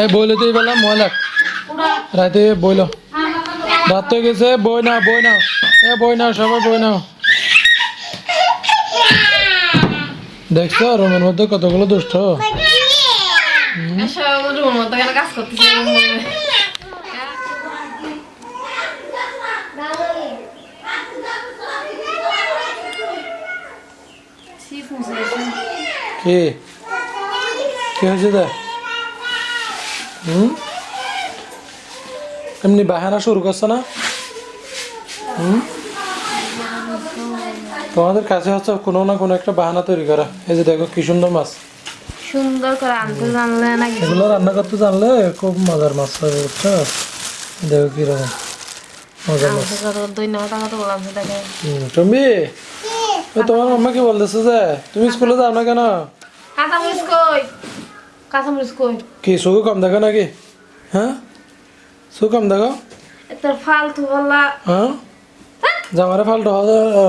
এই বইলে তুই বেলা ময়লা রাতে বইল রাত হয়ে গেছে, বই নাও বই নাও। এ, বই নাও সবাই বই নাও। দেখছ রুমের মধ্যে কতগুলো দুষ্ট। কাজ কি? কি হয়েছে দা হুম? এমনি বাহানা শুরু করছ না? হুম? তোমাদের কাছে হচ্ছে কোনো না কোনো একটা বাহানা তৈরি করা। এই যে দেখো কি সুন্দর মাছ। সুন্দর করে আনতে জানলে নাকি এগুলো রান্না করতে জানলে খুব মজার মাছ হবে বুঝছ? দেখো কীরকম মজার মাছ। ধন্যবাদ টাকা তো বললাম তুমি তোমার মাম্মা কি বলতেছে যে তুমি স্কুলে যাও না কেন? কাঁচামরিচ কই? কাঁচামরিচ কই? কি চকু কম দেখো নাকি? হ্যাঁ? চকু কম দেখো। তোর ফালতু বললা। হ্যাঁ? জামারে ফাল্টু হওয়া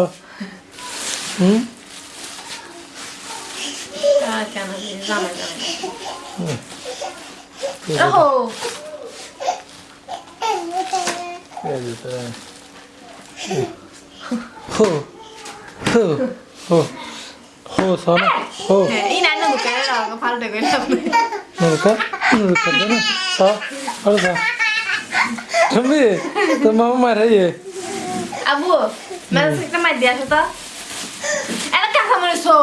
হুম কেন জানা জানা রাখো এই যে তো। হো কই না নুরকা নুরকা দে না সা আরে সা তুমি তো মামা মারে ইয়ে আবু মানে একটা মার দিয়ে তো এটা কাঁচামরিচ হো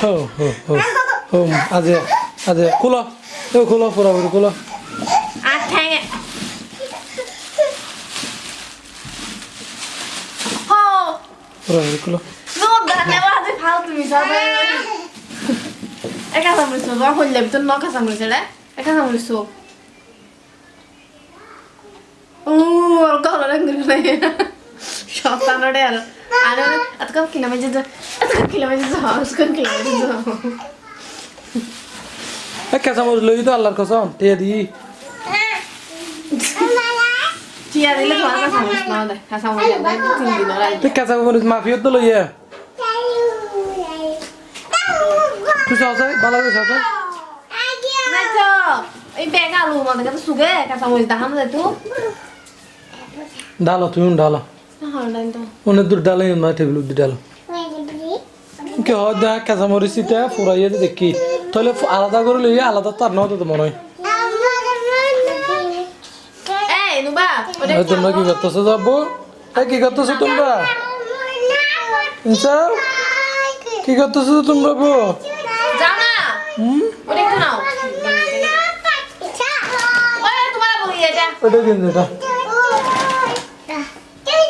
হো হো হো হো আজে আজে পুরোপুরি খুলো আর ঠ্যাঙে হো পুরোপুরি খুলো No, dale más de falta, mi sabe. Es que hacemos eso, vamos a leer, no que hacemos eso, ¿eh? Es que hacemos eso. Uh, el color es gris. Shot on the air. I don't know. At come kilometers. At come kilometers. At come kilometers. এ কেঁচা মরিচ লই তো আল্লাহর কসম টিয়া দি Dile que van a hacemos no, de hacemos ya, de sin dinero. তুই কেঁচা মরিচ মাফিয়ত তো লইয়া তুই সহজে ভালো করে Nacho, এই ব্যাগ আলু আমাদের কাছে সুগে কাঁচা মরিচ দেখাম দে তুই ডালো তুমি ডালো তো অনেক দূর ডালে না টেবিল দি ডালো কি হয় দেখ কেঁচা মরিচ ইটা ফুরাইয়ে দেখি তাহলে আলাদা করে লইয়া আলাদা তার নাও তো মনে হয় তোমরা কি করতেছো যাব? এই কি করতেছো তোমরা? ইনসাও কি করতেছো তোমরা বো? ওটা বলি এটা ওটা দিন যেটা এই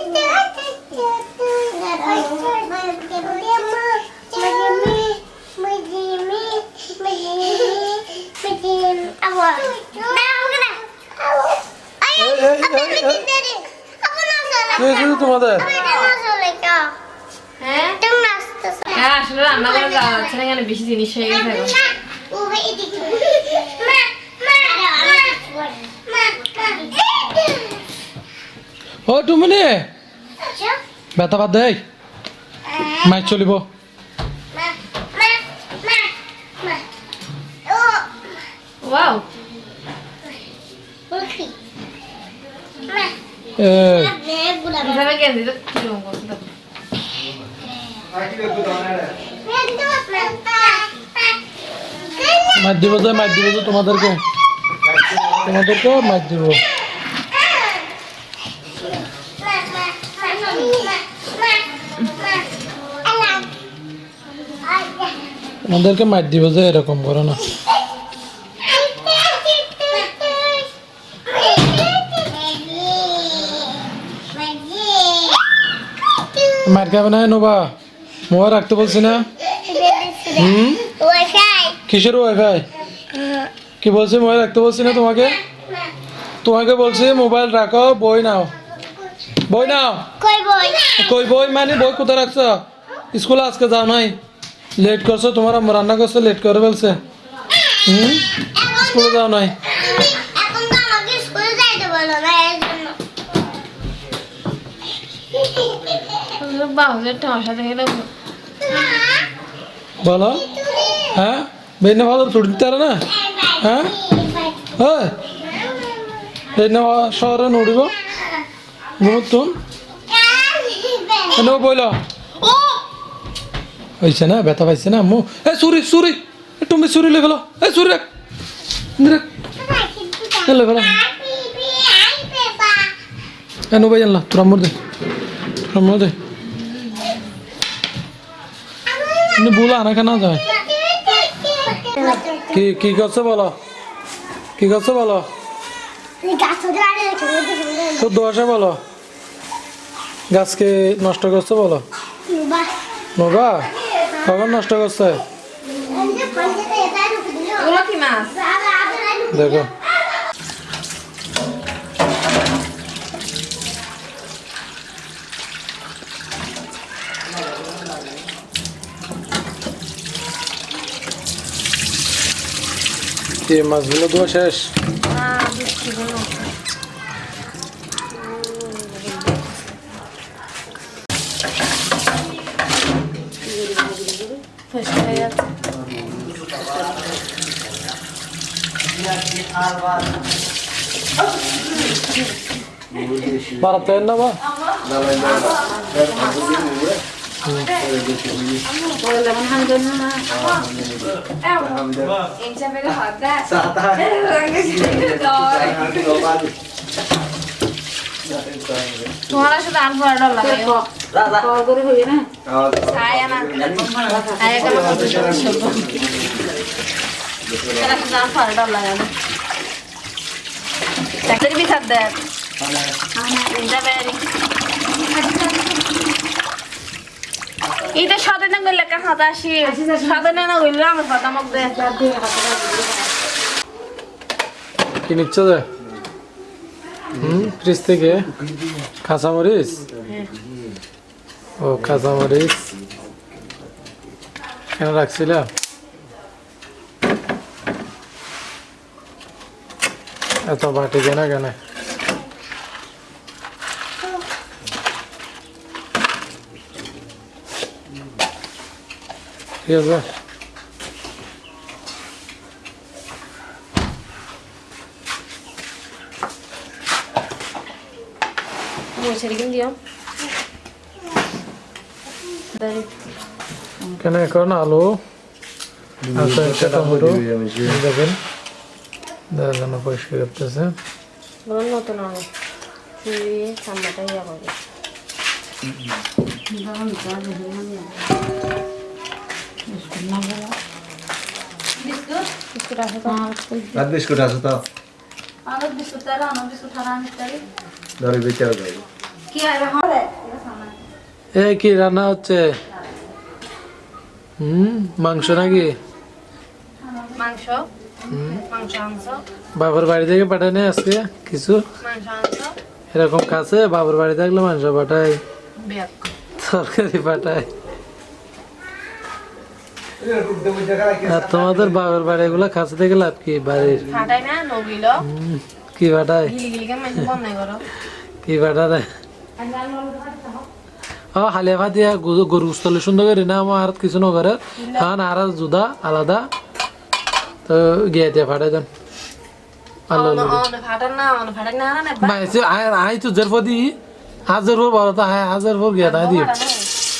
এই এই এই কি হয়েছে তোমাদের? হ্যাঁ? হ্যাঁ আসলে রান্না করে যাচ্ছে না এখানে বেশি জিনিস হয়ে গেছে ও টুমনি ব্যথা বাদ দেই মাই চলিব। ওয়াও এই হিসাবে গেঞ্জি তো কীরকম করছে দেখো। মার দিব যে মার দিব যে তোমাদেরকে। তোমাদেরকে মার দিব। তোমাদেরকে মার দিব যে এরকম করো না। মার খাবে না নোবা? মোবাইল রাখতে বলছি না? হুম? কিসের ওয়াইফাই? কি বলছি মোবাইল রাখতে বলছি না তোমাকে? তোমাকে বলছি মোবাইল রাখো বই নাও। বই নাও? কই বই? মানে বই কোথায় রাখছো? স্কুলে আজকে যাও নাই। লেট করছ তোমার রান্না করছ লেট করে ফেলছে। হুম? স্কুলে যাও নাই এখন তো আমাকে স্কুলে যাইতে বলো না এর জন্য বলো? হ্যাঁ? বেনে ভালো ছুটি দিতে পারে না? হ্যাঁ? হয় বেনে শহরে নড়িব। নতুন এনে বইল। হয়েছে না? ব্যথা পাইছে না? আম্মু এ সুরি সুরি তুমি সুরি লে ফেলো। এ সুরি রাখ। রাখ। লে ফেলো। এ নো ভাই জানলা তোর আম্মুর দে। তোর আম্মুর দে। তুমি বলো আনা কেনা যায়? কি কি করছ বলো? কি করছ বলো? শুদ্ধ ভাষা বলো। গাছকে নষ্ট করছ বলো? নবা কখন নষ্ট করছে? ওগুলো কি মাছ দেখো কি মাছগুলো দেওয়া শেষ বাড়াতে না বা তোমার সাথে আন পড়া ডর লাগে কল করে হইবে না ছায় না ছায় কেন এরা সাথে আন পড়া ডর লাগে না চাকরি বি বেরি এটা সাথে না গেলে কা খাতা আসি। সাথে না গেলে আমার খাতা মগ দে। কি নিচ্ছ যে হুম ফ্রিজ থেকে? কাঁচামরিচ? ও, কাঁচামরিচ। কেন রাখছিলা? এত বাটি কেন কেন ঠিক আছে কেন এখন আলু দেখেন দেখেন পরিষ্কার করতেছে নতুন চুড়িয়ে সামনাটা ইয়া করবে বিস্কুট আছে তো? এ কি রান্না হচ্ছে? হুম মাংস নাকি? মাংস হুম মাংস। আনছ বাবার বাড়ি থেকে পাঠায় নেই আজকে কিছু? এরকম কাছে বাবার বাড়ি থাকলে মাংস পাঠায়। তরকারি পাঠায়। আর তোমাদের বাবার বাড়ি এগুলো কাছে থেকে লাভ কি বাড়ির? ফাটাই না কি গিলি কে ও হালিয়া ভাত গরু- স্থলে সুন্দর করি না আমার আর কিছু নকরে কারণ আর জুদা আলাদা। তো গিয়ে দিয়ে পাঠাই দেন আল্লাহ আয় তো জের পদি হাজার পর বড় তো আয় হাজার পর গিয়া তাই দিও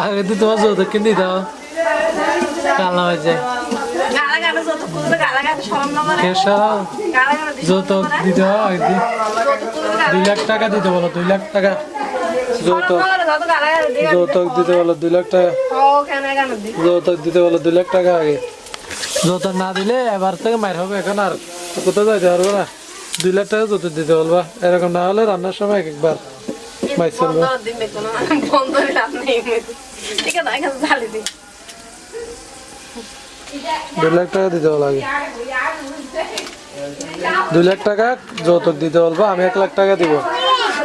আগে তো তোমার যৌতুক কিনে দাও কাল না হয়ে যায়। গালা গালা যত কুলবে গালা গালা শরম না করে কে সারা গালা গালা দিছ যৌতুক দিতে দুই লাখ টাকা দিতে বলো, দুই লাখ টাকা। যৌতুক যৌতুক দিতে বলো দুই লাখ টাকা। যৌতুক দিতে বলো দুই লাখ টাকা আগে। যৌতুক না দিলে এবার থেকে মার হবে এখন আর। কোথাও যাইতে পারব না। দুই লাখ টাকা যত দিতে বলবা। এরকম না হলে রান্নার সময় এক একবার ঝালি দিই দুই লাখ টাকা দিতে বলা আগে। দুই লাখ টাকা যৌতুক দিতে বলব আমি এক লাখ টাকা দিব।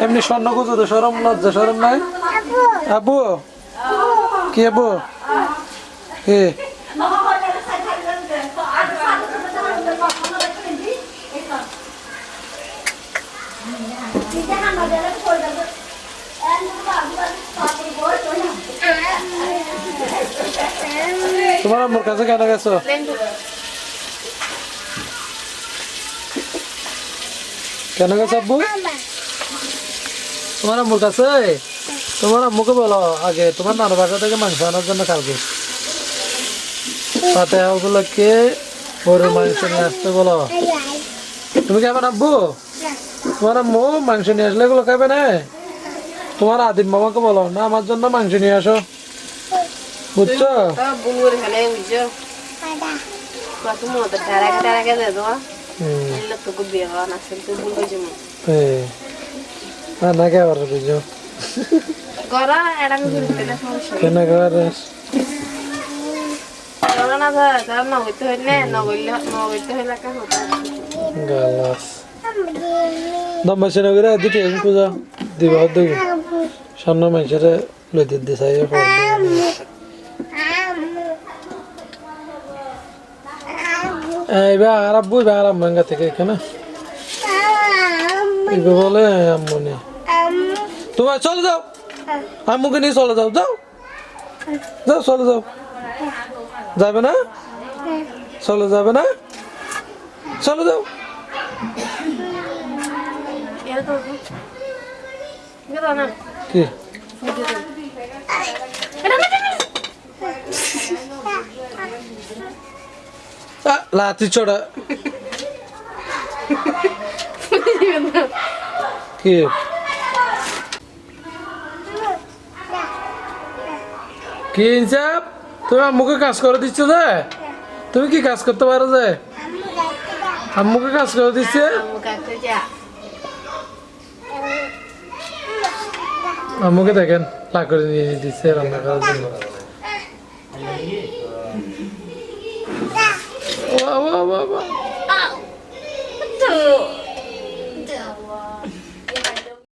এমনি স্বর্ণ খুঁজো তো, সরম লজ্জা, সরম নাই? আবু কি আবু কি তোমার আমার কাছে কেন গেছো? কেন গেছো আব্বু? তোমার আম্মুর কাছে? তোমার আম্মুকে বলো আগে তোমার নানা বাসা থেকে মাংস আনার জন্য কালকে। তাতে ওগুলোকে গরুর মাংস নিয়ে আসতে বলো। তুমি কেমন আব্বু? তোমার আম্মু মাংস নিয়ে আসলে এগুলো খাবে না। তোমার আদিম মামাকে বলো না আমার জন্য মাংস নিয়ে আসো। বুঝছ? তা বুলুর হেলে বুঝছ কত মতো টারাকে টারাকে দে দাও হুম এলে তো খুব বিয়ে হওয়া না না কে আবার বুঝছ করা এড়াম ঘুরতে না সমস্যা কেন খাবার করা না কারণ না হইতে হইলে না হইলে না হইতে হইলে কা হতো গালাস। দম্বা সেনা করে দিতে আমি পূজা দিবা দেব সামনে মানুষের লইতে দিছাই এইবার আর আব্বু এবার আর থেকে এখানে। এবার বলে আম্মু নেই তোমার চলে যাও। আম্মুকে নিয়ে চলে যাও যাও। যাও চলে যাও। যাবে না? চলে যাবে না? চলে যাও। কি? লাঠি চড়া। কি? কি ইনসাফ তুমি আম্মুকে কাজ করে দিচ্ছ যে? তুমি কি কাজ করতে পারো যে? আম্মুকে কাজ করে দিচ্ছে? আম্মুকে দেখেন লা নিয়ে দিচ্ছে রান্না করার জন্য। বাহ। তো